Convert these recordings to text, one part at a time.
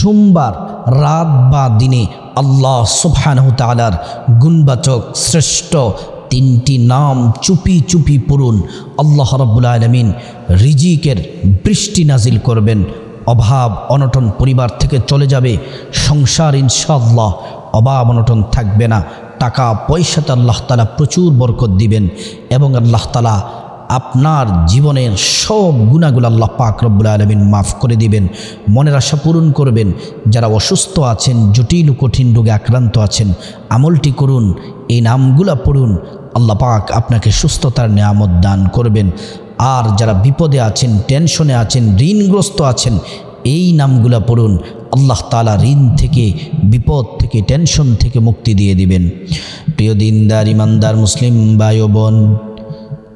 সোমবার রাত বা দিনে আল্লাহ সুবহানাহু গুণবাচক শ্রেষ্ঠ তিনটি নাম চুপি চুপি পড়ুন। আল্লাহ রাব্বুল আলামিন রিজিকের বৃষ্টি নাজিল করবেন। অভাব, অনটন পরিবার থেকে চলে যাবে। সংসার ইনশাআল্লাহ অভাব, অনটন থাকবে না। টাকা পয়সাতে আল্লাহ তালা প্রচুর বরকত দিবেন এবং আল্লাহ তালা আপনার জীবনের সব গুণাগুলো আল্লাহ পাক রব্বুল আলমিন মাফ করে দিবেন, মনের আশা পূরণ করবেন। যারা অসুস্থ আছেন, জটিল কঠিন রোগে আক্রান্ত আছেন, আমলটি করুন, এই নামগুলা পড়ুন, আল্লাহ পাক আপনাকে সুস্থতার নিয়ামত দান করবেন। আর যারা বিপদে আছেন, টেনশনে আছেন, ঋণগ্রস্ত আছেন, এই নামগুলা পড়ুন, আল্লাহ তালা ঋণ থেকে, বিপদ থেকে, টেনশন থেকে মুক্তি দিয়ে দিবেন। প্রিয় দিনদার, ইমানদার, মুসলিম ও বোন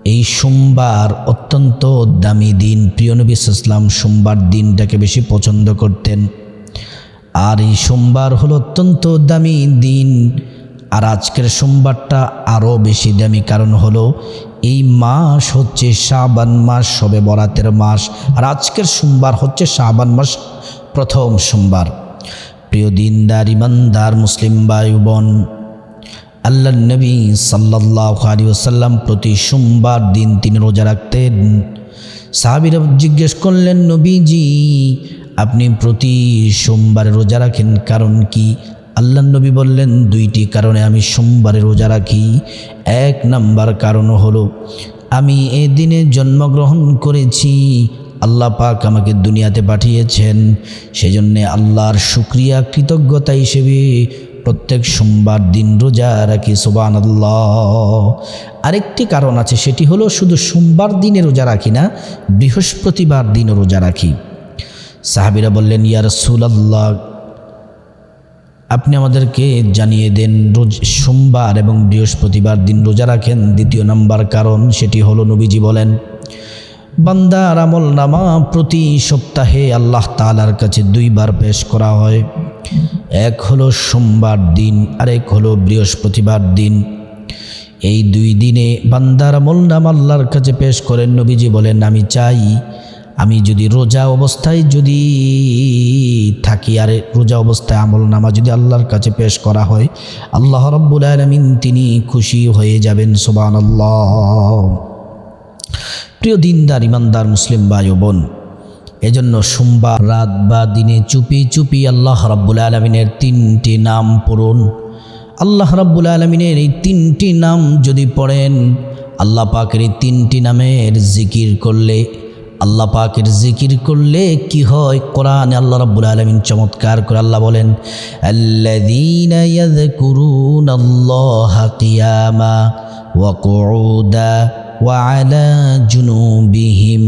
এই সোমবার অত্যন্ত দামি দিন। প্রিয় নবী ইসলাম সোমবার দিনটাকে বেশি পছন্দ করতেন। আর এই সোমবার হলো অত্যন্ত দামি দিন। আর আজকের সোমবারটা আরও বেশি দামি কারণ হলো, এই মাস হচ্ছে শাবান মাস, সবে বরাতের মাস। আর আজকের সোমবার হচ্ছে শাবান মাস প্রথম সোমবার। প্রিয় দিনদার, ইমানদার, মুসলিম ভাই বোন আল্লাহ নবী সাল্লাহ আলী ওসাল্লাম প্রতি সোমবার দিন তিনি রোজা রাখতেন। সাহাবিরা জিজ্ঞেস করলেন, নবীজি, আপনি প্রতি সোমবারে রোজা রাখেন কারণ কি? আল্লাহ নবী বললেন, দুইটি কারণে আমি সোমবারে রোজা রাখি। এক নাম্বার কারণ হলো, আমি এ দিনে জন্মগ্রহণ করেছি, আল্লাহ পাক আমাকে দুনিয়াতে পাঠিয়েছেন। সেজন্যে আল্লাহর শুক্রিয়া, কৃতজ্ঞতা হিসেবে প্রত্যেক সোমবার দিন রোজা রাখি সোবান আরেকটি কারণ আছে, সেটি হলো শুধু সোমবার দিনে রোজা রাখি না, বৃহস্পতিবার দিনও রোজা রাখি। সাহাবিরা বললেন ইয়ার সুলাল্লাহ আপনি আমাদেরকে জানিয়ে দেন, রোজ সোমবার এবং বৃহস্পতিবার দিন রোজা রাখেন। দ্বিতীয় নাম্বার কারণ, সেটি হলো নবীজি বলেন, বান্দার আমল নামা প্রতি সপ্তাহে আল্লাহ তালার কাছে দুইবার পেশ করা হয়। এক হলো সোমবার দিন, আরেক হলো বৃহস্পতিবার দিন। এই দুই দিনে বান্দার আমল নাম আল্লাহর কাছে পেশ করেন, নবীজি বলেন, আমি চাই, আমি যদি রোজা অবস্থায় যদি থাকি, আর রোজা অবস্থায় আমল নামা যদি আল্লাহর কাছে পেশ করা হয়, আল্লাহ রব্বুল আলমিন তিনি খুশি হয়ে যাবেন সোবান আল্লাহ প্রিয় দিনদার, ইমানদার মুসলিম ভাই বোন এজন্য সোমবার রাত বা দিনে চুপি চুপি আল্লাহ রাব্বুল আলমিনের তিনটি নাম পড়ুন। আল্লাহ রাব্বুল আলমিনের এই তিনটি নাম যদি পড়েন, আল্লাহ পাকের এই তিনটি নামের জিকির করলে, আল্লাহ পাকের জিকির করলে কি হয়? কোরআন আল্লাহ রাব্বুল আলমিন চমৎকার করে আল্লাহ বলেন ইয়াযকুরুনাল্লাহা কিয়ামা ওয়া ওয়া আলা জুনুবিহিম।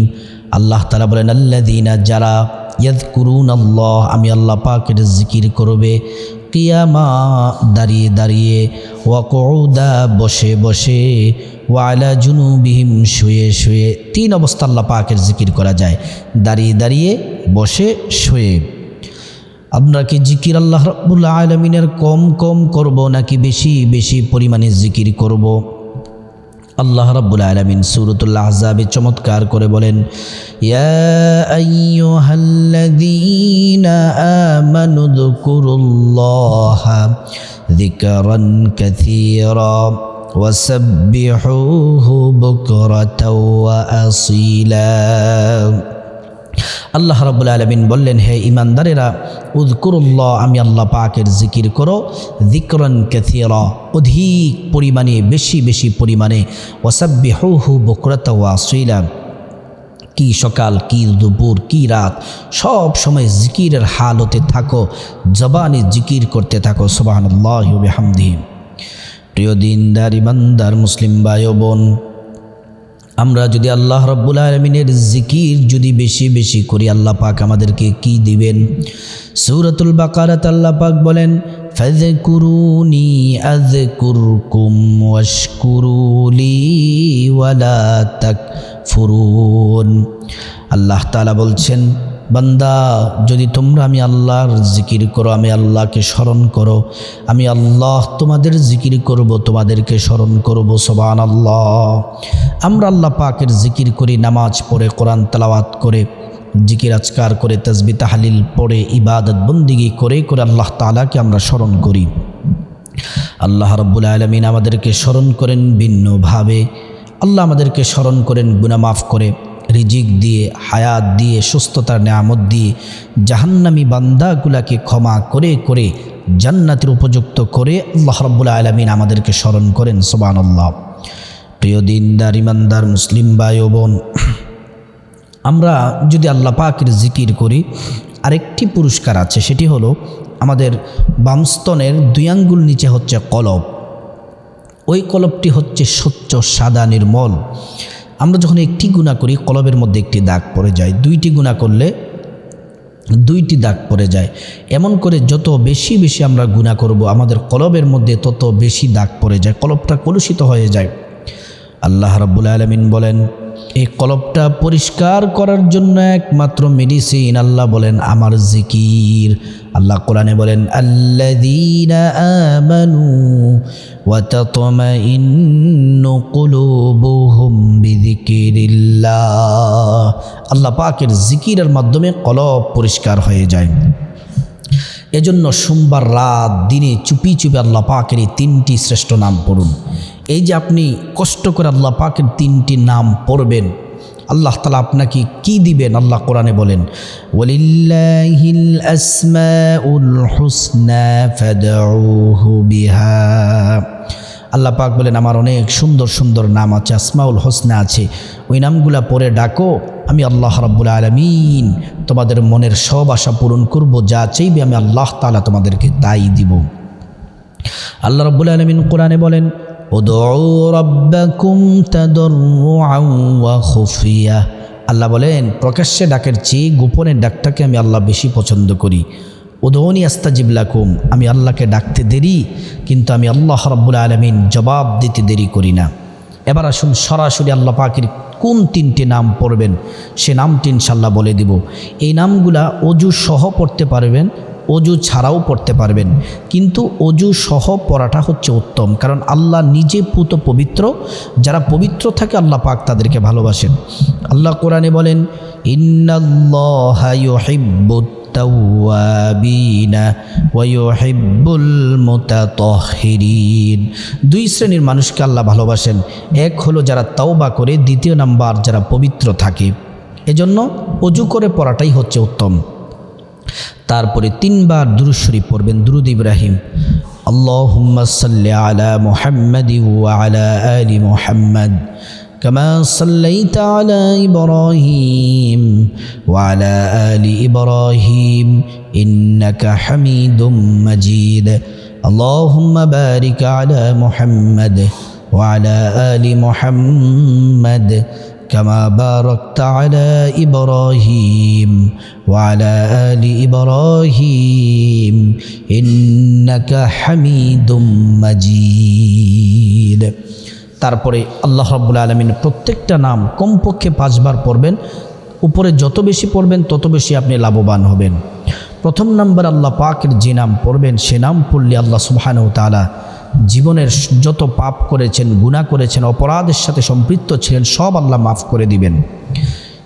আল্লাহ তালা বলেন আল্লাদিনা যারা ইয়াদ করুন আল্লাহ আমি আল্লাহ পাকের জিকির করবে, কিয়ামা দাঁড়িয়ে দাঁড়িয়ে ওয়াকৌদা বসে বসে ওয়ালা জুনুবিহিম শুয়ে শুয়ে, তিন অবস্থা আল্লাহ পাকের জিকির করা যায়, দাঁড়িয়ে দাঁড়িয়ে বসে শুয়ে আমরা কি জিকির আল্লাহ রব্বুল্লা আলমিনের কম কম করব নাকি বেশি বেশি পরিমাণে জিকির করব। আল্লাহ রাব্বুল আলামিন সূরাতুল আহজাবে চমৎকার করে বলেন, ইয়া আইয়ুহাল্লাযীনা আমানু যকুরুল্লাহা যিকরান কাসীরা বুকরাতাও ওয়া আসীলা। আল্লাহ রাবুল আলমিন বললেন, হে ইমানদারেরা উদ্কুরুল্লাহ আমি আল্লাহ পাকের জিকির করো জিকরন ক্যাথিরা অধিক পরিমাণে, বেশি বেশি পরিমাণে। ওসাব্বি হু হু বকরত ওয়াসইলা কি সকাল, কি দুপুর, কি রাত, সব সময় জিকিরের হালতে থাকো, জবানে জিকির করতে থাকো সোবাহান্লাহ হামদি প্রিয় দিনদার ইমানদার মুসলিম ভাই বোন আমরা যদি আল্লাহ রব্বুল আলমিনের জিকির যদি বেশি বেশি করি, আল্লাহ পাক আমাদেরকে কি দিবেন? সৌরতুল বাকারাত আল্লাহ পাক বলেন আল্লাহ তালা বলছেন বান্দা, যদি তোমরা আমি আল্লাহর জিকির করো, আমি আল্লাহকে স্মরণ করো, আমি আল্লাহ তোমাদের জিকির করব, তোমাদেরকে স্মরণ করব সবান আল্লাহ আমরা আল্লাহ পাকের জিকির করি, নামাজ পড়ে, কোরআন তালাওয়াত করে, জিকির আজকার করে তসবি তাহালিল পড়ে, ইবাদত বন্দিগি করে করে আল্লাহ তালাকে আমরা স্মরণ করি। আল্লাহ রব্বুল আলমিন আমাদেরকে স্মরণ করেন ভিন্নভাবে। আল্লাহ আমাদেরকে স্মরণ করেন গুনামাফ করে। রিজিক দিয়ে, হায়াত দিয়ে, সুস্থতার নেয়ামত দিয়ে জাহান্নামি বান্দাগুলাকে ক্ষমা করে করে জান্নাতের উপযুক্ত করে আল্লাহ রব্বুল আলমিন আমাদেরকে স্মরণ করেন সোবান আল্লাহ প্রিয় দিনদার ইমানদার মুসলিম ভাই বোন, আমরা যদি আল্লাহ পাকের জিকির করি, আরেকটি পুরস্কার আছে, সেটি হলো আমাদের বামস্তনের দুই আঙ্গুল নিচে হচ্ছে কলব। ওই কলবটি হচ্ছে স্বচ্ছ সাদা নির্মল। আমরা যখন একটি গুণা করি, কলবের মধ্যে একটি দাগ পড়ে যায়। দুইটি গুণা করলে দুইটি দাগ পড়ে যায়। এমন করে যত বেশি বেশি আমরা গুণা করব, আমাদের কলবের মধ্যে তত বেশি দাগ পড়ে যায়, কলবটা কলুষিত হয়ে যায়। আল্লাহ রাব্বুল আলমিন বলেন এই কলবটা পরিষ্কার করার জন্য একমাত্র মেডিসিন আল্লাহ বলেন, আমার জিকির। আল্লাহ কোরআনে বলেন বিযিকিরিল্লাহ। আল্লাহ পাকের জিকিরের মাধ্যমে কলব পরিষ্কার হয়ে যায়। এজন্য সোমবার রাত দিনে চুপি চুপি আল্লাহ পাকের এই তিনটি শ্রেষ্ঠ নাম পড়ুন। এই যে আপনি কষ্ট করে আল্লাহ পাকের তিনটি নাম পড়বেন, আল্লাহ তালা আপনাকে কি দিবেন? আল্লাহ কোরআনে বলেন, ওয়ালিল্লাহিল বিহা। আল্লাহ পাক বলেন, আমার অনেক সুন্দর সুন্দর নাম আছে, আসমাউল হোসনা আছে। ওই নামগুলা পরে ডাকো, আমি আল্লাহ রাব্বুল আলমিন তোমাদের মনের সব আশা পূরণ করব, যা চাইবে আমি আল্লাহ তালা তোমাদেরকে তাই দিব। আল্লাহ রব্বুল আলমিন কোরআনে বলেন ادعوا ربكم تضرعا وخفيا আল্লাহ বলেন প্রকাশ্যে ডাকের চেয়ে গোপনের ডাকটাকে আমি আল্লাহ বেশি পছন্দ করি উদৌনি আস্তাজিব লাকুম আমি আল্লাহকে ডাকতে দেরি কিন্তু আমি আল্লাহ রব্বুল আলমিন জবাব দিতে দেরি করি না এবার আসুন সরাসরি আল্লাহ পাখির কোন তিনটি নাম পড়বেন সে নামটি ইনশাল্লাহ বলে দিব এই নামগুলা অজু সহ পড়তে পারবেন অজু ছাড়াও পড়তে পারবেন। কিন্তু অজু সহ পড়াটা হচ্ছে উত্তম। কারণ আল্লাহ নিজে পুত পবিত্র। যারা পবিত্র থাকে আল্লাহ পাক তাদেরকে ভালোবাসেন। আল্লাহ কোরআনে বলেন দুই শ্রেণির মানুষকে আল্লাহ ভালোবাসেন। এক হলো যারা তাওবা করে, দ্বিতীয় নাম্বার যারা পবিত্র থাকে। এজন্য অজু করে পড়াটাই হচ্ছে উত্তম। তারপরে তিনবার দুরুদ শরীফ পড়বেন দুরুদ ইব্রাহিম আল্লাহুম্মা সাল্লি আলা মুহাম্মাদ ওয়া আলা আলি মুহাম্মাদ كما صليت على إبراهيم وعلى آل إبراهيم إنك حميد مجيد اللهم بارك على محمد وعلى آل محمد كما باركت على إبراهيم وعلى آل إبراهيم إنك حميد مجيد তারপরে আল্লাহ রাব্বুল আলমিন প্রত্যেকটা নাম কমপক্ষে পাঁচবার পড়বেন উপরে যত বেশি পড়বেন তত বেশি আপনি লাভবান হবেন প্রথম নাম্বার আল্লাহ পাকের যে নাম পড়বেন সে নাম পড়লে আল্লাহ সুবহানাহু তাআলা জীবনের যত পাপ করেছেন, গুনাহ করেছেন, অপরাধের সাথে সম্পৃক্ত ছিলেন, সব আল্লাহ মাফ করে দিবেন।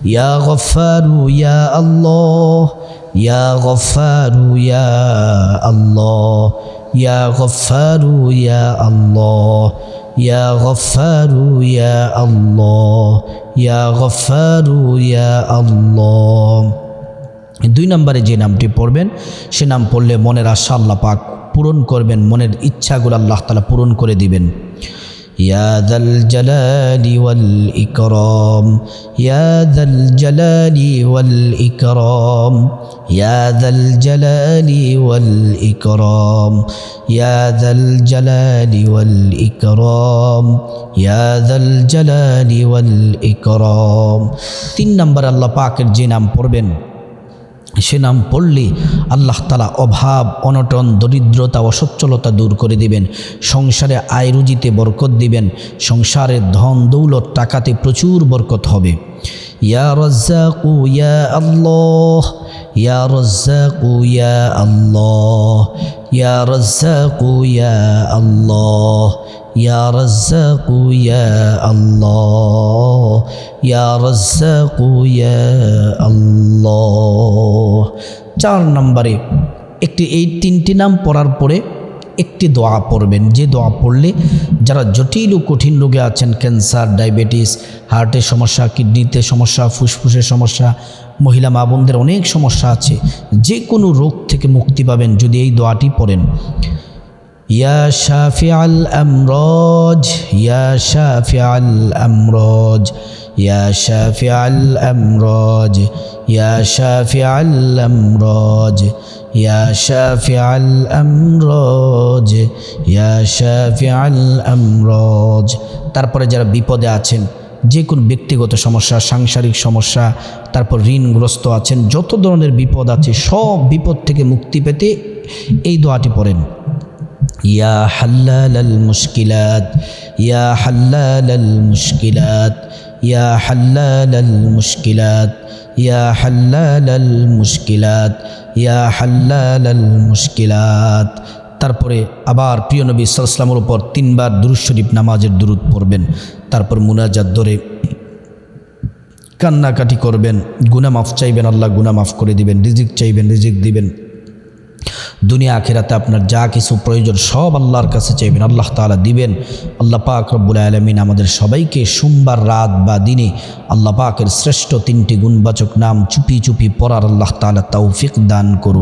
ইয়া গফারু ইয়া আল্লাহ। ইয়া গফারু ইয়া আল্লাহ। ইয়া গফারু ইয়া আল্লাহ। ইয়া গফারু ইয়া আল্লাহ। ইয়া গফারু ইয়া আল্লাহ। দুই নম্বরে যে নামটি পড়বেন, সে নাম পড়লে মনের আশা আল্লাহ পাক পূরণ করবেন মনের ইচ্ছাগুলো আল্লাহ তালা পূরণ করে দিবেন يا ذا الجلال والإكرام يا ذا الجلال والإكرام يا ذا الجلال والإكرام يا ذا الجلال والإكرام يا ذا الجلال والإكرام তিন নম্বর আল্লাহ পাকের যে নাম পড়বেন সে নাম পড়লে আল্লাহ তালা অভাব, অনটন, দরিদ্রতা, অসচ্ছলতা দূর করে দিবেন। সংসারে আয় রুজিতে বরকত দিবেন। সংসারের ধন দৌলত টাকাতে প্রচুর বরকত হবে। ইয়া রজ্জাকু, ইয়া আল্লাহ। ইয়া রজ্জাকু, ইয়া আল্লাহ। ইয়া রজ্জাকু, ইয়া আল্লাহ। ইয়া রাজ্জাকু, ইয়া আল্লাহ। ইয়া রাজ্জাকু চার নম্বরে, একটি এই তিনটি নাম পড়ার পরে একটি দোয়া পড়বেন। যে দোয়া পড়লে যারা জটিল ও কঠিন রোগে আছেন, ক্যান্সার, ডায়াবেটিস, হার্টের সমস্যা, কিডনিতে সমস্যা, ফুসফুসের সমস্যা, মহিলা মা বোনদের অনেক সমস্যা আছে, যে কোনো রোগ থেকে মুক্তি পাবেন যদি এই দোয়াটি পড়েন। ইয়া শাফি আমরজ, ইয়া শাফি আল আমরজ। يا شافع الأمراج يا شافع الأمراج يا شافع الأمراج يا شافع الأمراج তারপরে যারা বিপদে আছেন যে কোনো ব্যক্তিগত সমস্যা সাংসারিক সমস্যা তারপর ঋণগ্রস্ত আছেন যত ধরনের বিপদ আছে সব বিপদ থেকে মুক্তি পেতে এই দোয়াটি পড়েন يا حلال المشكلات يا حلال المشكلات يا حلال المشكلات يا حلال المشكلات يا حلال المشكلات তারপরে আবার প্রিয় নবী সাল্লামের উপর তিনবার দুরুদ শরীফ নামাজের দুরুদ পড়বেন তারপর মুনাজাত ধরে কান্নাকাটি করবেন গুনা মাফ চাইবেন আল্লাহ গুনা মাফ করে দিবেন রিজিক চাইবেন রিজিক দিবেন দুনিয়া, আখেরাতে আপনার যা কিছু প্রয়োজন সব আল্লাহর কাছে চাইবেন, আল্লাহ তালা দিবেন। আল্লাহ পাক রব্বুল আলমিন আমাদের সবাইকে সোমবার রাত বা দিনে আল্লাহ পাকের শ্রেষ্ঠ তিনটি গুণবাচক নাম চুপি চুপি পড়ার আল্লাহ তালা তৌফিক দান করুন।